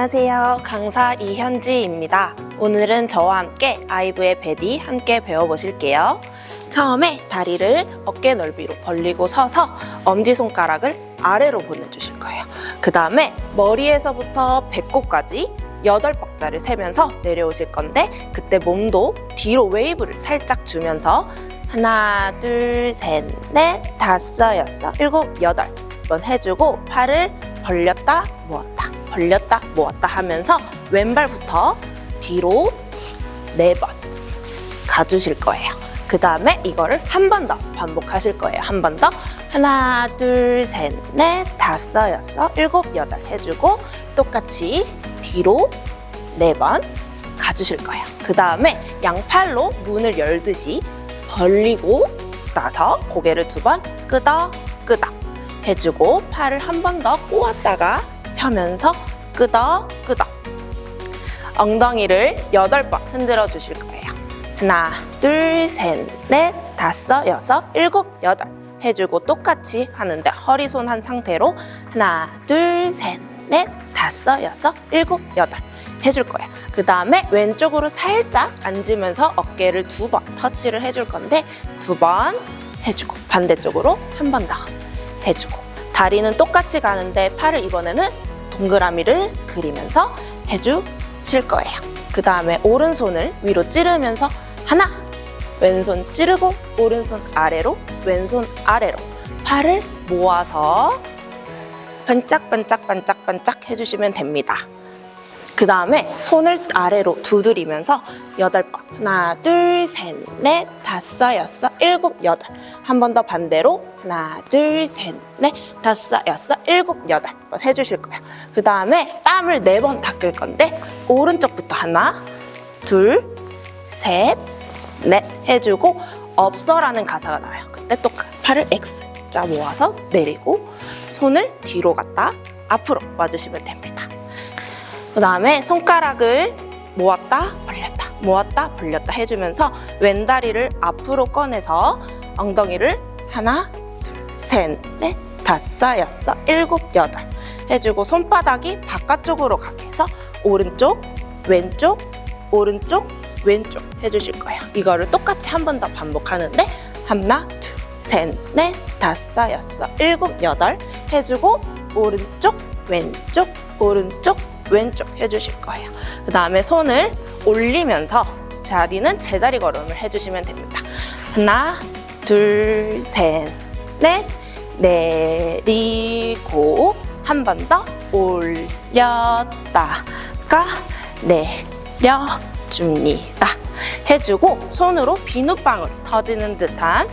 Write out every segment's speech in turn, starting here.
안녕하세요. 강사 이현지입니다. 오늘은 저와 함께 아이브의 베디 함께 배워보실게요. 처음에 다리를 어깨 넓이로 벌리고 서서 엄지손가락을 아래로 보내주실 거예요. 그 다음에 머리에서부터 배꼽까지 여덟 박자를 세면서 내려오실 건데 그때 몸도 뒤로 웨이브를 살짝 주면서 하나, 둘, 셋, 넷, 다섯, 여섯, 일곱, 여덟 번 해주고 팔을 벌렸다 모았다 벌렸다 모았다 하면서 왼발부터 뒤로 네 번 가주실 거예요. 그 다음에 이거를 한 번 더 반복하실 거예요. 한 번 더 하나 둘 셋 넷 다섯 여섯 일곱 여덟 해주고 똑같이 뒤로 네 번 가주실 거예요. 그 다음에 양팔로 문을 열듯이 벌리고 나서 고개를 두 번 끄덕 끄덕 해주고 팔을 한 번 더 꼬았다가 펴면서 끄덕 끄덕 엉덩이를 여덟 번 흔들어 주실 거예요. 하나, 둘, 셋, 넷, 다섯, 여섯, 일곱, 여덟 해주고 똑같이 하는데 허리 손 한 상태로 하나, 둘, 셋, 넷, 다섯, 여섯, 일곱, 여덟 해줄 거예요. 그 다음에 왼쪽으로 살짝 앉으면서 어깨를 두 번 터치를 해줄 건데 두 번 해주고 반대쪽으로 한 번 더 해주고 다리는 똑같이 가는데 팔을 이번에는 동그라미를 그리면서 해주실 거예요. 그 다음에 오른손을 위로 찌르면서 하나 왼손 찌르고 오른손 아래로 왼손 아래로 팔을 모아서 반짝반짝반짝반짝 해주시면 됩니다. 그 다음에 손을 아래로 두드리면서 여덟 번. 하나 둘 셋 넷 다섯 여섯 일곱 여덟. 한 번 더 반대로 하나 둘 셋 넷 다섯 여섯 일곱 여덟 번 해주실 거예요. 그 다음에 땀을 네 번 닦을 건데 오른쪽부터 하나 둘 셋 넷 해주고 없어라는 가사가 나와요. 그때 또 팔을 X 자 모아서 내리고 손을 뒤로 갔다 앞으로 와주시면 됩니다 그 다음에 손가락을 모았다 벌렸다 모았다 벌렸다 해주면서 왼다리를 앞으로 꺼내서 엉덩이를 하나 둘셋넷 다섯 여섯 일곱 여덟 해주고 손바닥이 바깥쪽으로 가게 해서 오른쪽 왼쪽 오른쪽 왼쪽 해주실 거예요. 이거를 똑같이 한 번 더 반복하는데 하나 둘셋넷 다섯 여섯 일곱 여덟 해주고 오른쪽 왼쪽 오른쪽 왼쪽 해주실 거예요. 그 다음에 손을 올리면서 자리는 제자리 걸음을 해주시면 됩니다. 하나, 둘, 셋, 넷, 내리고 한 번 더 올렸다가 내려줍니다. 해주고 손으로 비눗방울 터지는 듯한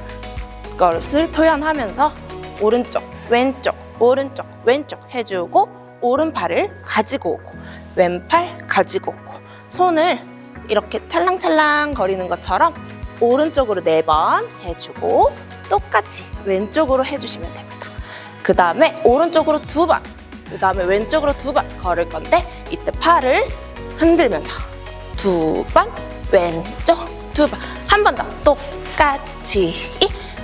것을 표현하면서 오른쪽, 왼쪽, 오른쪽, 왼쪽 해주고 오른팔을 가지고 오고 왼팔 가지고 오고 손을 이렇게 찰랑찰랑 거리는 것처럼 오른쪽으로 네 번 해주고 똑같이 왼쪽으로 해주시면 됩니다. 그 다음에 오른쪽으로 두 번, 그 다음에 왼쪽으로 두 번 걸을 건데 이때 팔을 흔들면서 두 번, 왼쪽 두 번, 한 번 더 똑같이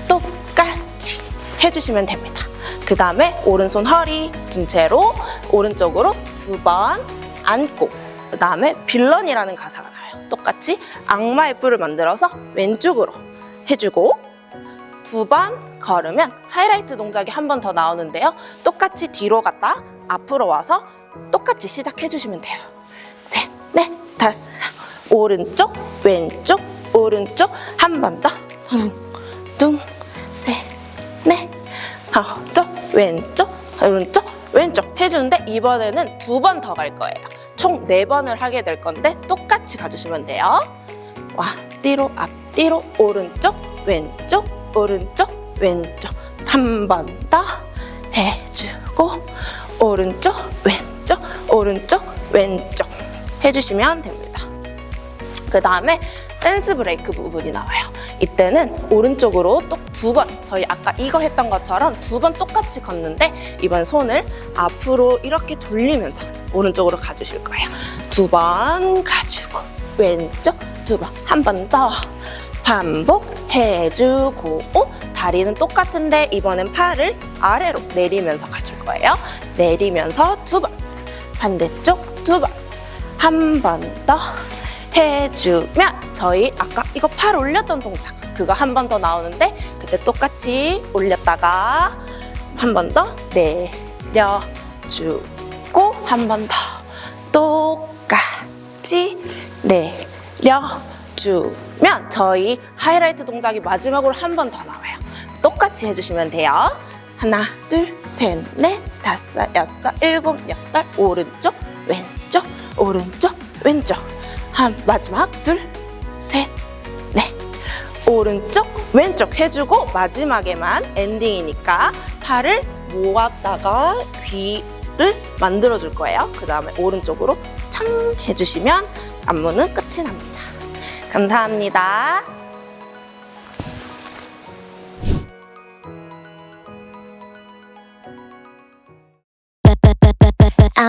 똑같이 해주시면 됩니다. 그 다음에 오른손 허리 둔 채로 오른쪽으로 두 번 안고 그 다음에 빌런이라는 가사가 나와요. 똑같이 악마의 뿔을 만들어서 왼쪽으로 해주고 두 번 걸으면 하이라이트 동작이 한 번 더 나오는데요. 똑같이 뒤로 갔다 앞으로 와서 똑같이 시작해 주시면 돼요. 셋, 넷, 다섯, 오른쪽, 왼쪽, 오른쪽 한 번 더. 둥, 둥, 셋, 넷, 오른쪽, 왼쪽, 오른쪽, 왼쪽 해주는데 이번에는 두 번 더 갈 거예요. 총 네 번을 하게 될 건데 똑같이 가주시면 돼요. 와, 뒤로, 앞뒤로, 오른쪽, 왼쪽, 오른쪽, 왼쪽. 한 번 더 해주고, 오른쪽, 왼쪽, 오른쪽, 왼쪽 해주시면 됩니다. 그 다음에 댄스 브레이크 부분이 나와요. 이때는 오른쪽으로 또두 번, 저희 아까 이거 했던 것처럼 두 번 똑같이 걷는데 이번 손을 앞으로 이렇게 돌리면서 오른쪽으로 가주실 거예요. 두 번 가지고 왼쪽 두 번, 한 번 더 반복해주고 다리는 똑같은데 이번엔 팔을 아래로 내리면서 가줄 거예요. 내리면서 두 번, 반대쪽 두 번, 한 번 더 해주면 저희 아까 이거 팔 올렸던 동작 그거 한 번 더 나오는데 그때 똑같이 올렸다가 한 번 더 내려주고 한 번 더 똑같이 내려주면 저희 하이라이트 동작이 마지막으로 한 번 더 나와요. 똑같이 해주시면 돼요. 하나, 둘, 셋, 넷, 다섯, 여섯, 일곱, 여덟, 오른쪽, 왼쪽, 오른쪽, 왼쪽. 한 마지막 둘, 셋, 넷. 오른쪽, 왼쪽 해주고 마지막에만 엔딩이니까 팔을 모았다가 귀를 만들어 줄 거예요. 그 다음에 오른쪽으로 참 해주시면 안무는 끝이 납니다. 감사합니다.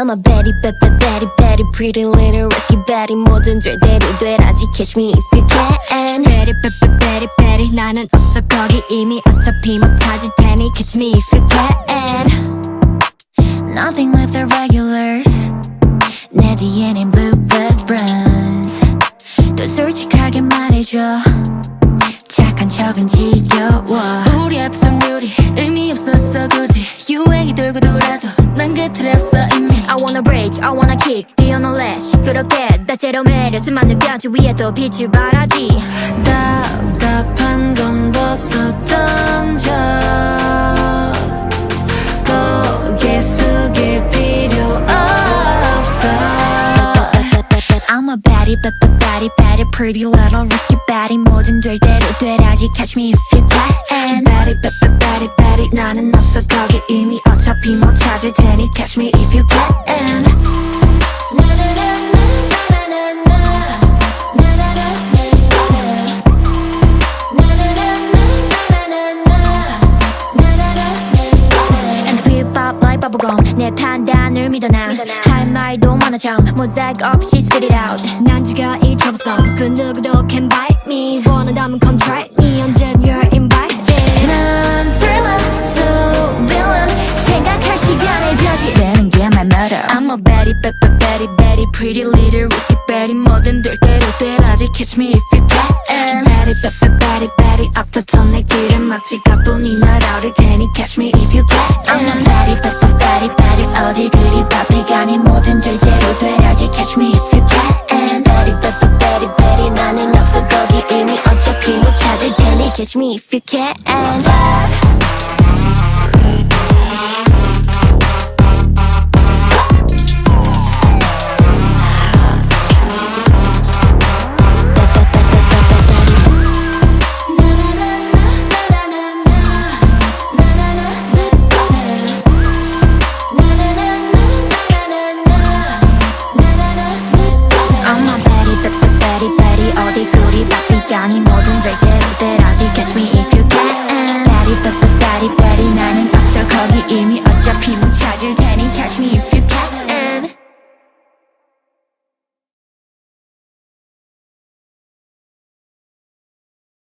I'm a Betty, Betty, Betty, Betty, pretty little risky Betty 뭐든 절대로 되라지 catch me if you can Betty, Betty, Betty, Betty 나는 없어 거기 이미 어차피 못 찾을 테니 catch me if you can Nothing with the regulars 내 뒤에는 bluebird runs 또 솔직하게 말해줘 착한 척은 지겨워 우리 앞선 룰이 의미 없었어 굳이 유행이 돌고 돌아도 난그 틀에 없어 이미 wanna break, I wanna kick 뛰어놀래 시끄럽게 다채로 매력 수많은 뼈지 위에 또 빛을 발하지. 답답한 건 벗어 던져 고개 숙일 필요 없어. I'm a baddie, but the baddie, baddie, pretty little risky baddie. 뭐든 될 대로 되라지. Catch me if you can. Baddie, but the baddie, baddie. 나는 없어 거기 이미 어차피 못 찾을 테니. Catch me if you can. And 할 말도 많아 참 모자이크 없이 spit it out 난 지가 일처없어 그 누구도 can bite me 원한다면 come try me 언젠 you're invited 난 thriller so villain 생각할 시간에 저지르는 게 my murder I'm a Betty Betty Betty Betty pretty little risky Betty 뭐든 될 대로 되라지 catch me if you can Betty Betty Betty Betty 앞서던 내 길을 막지 가뿐히 날아올 테니 catch me if you can I'm a Betty Betty Betty Catch me if you can I'm a Betty, Betty, Betty 어디 그리 되라지 Catch me if you can Betty, Betty, Betty, Betty 나는 앞서 거기 이미 어차피 못 찾을 테니 Catch me if you can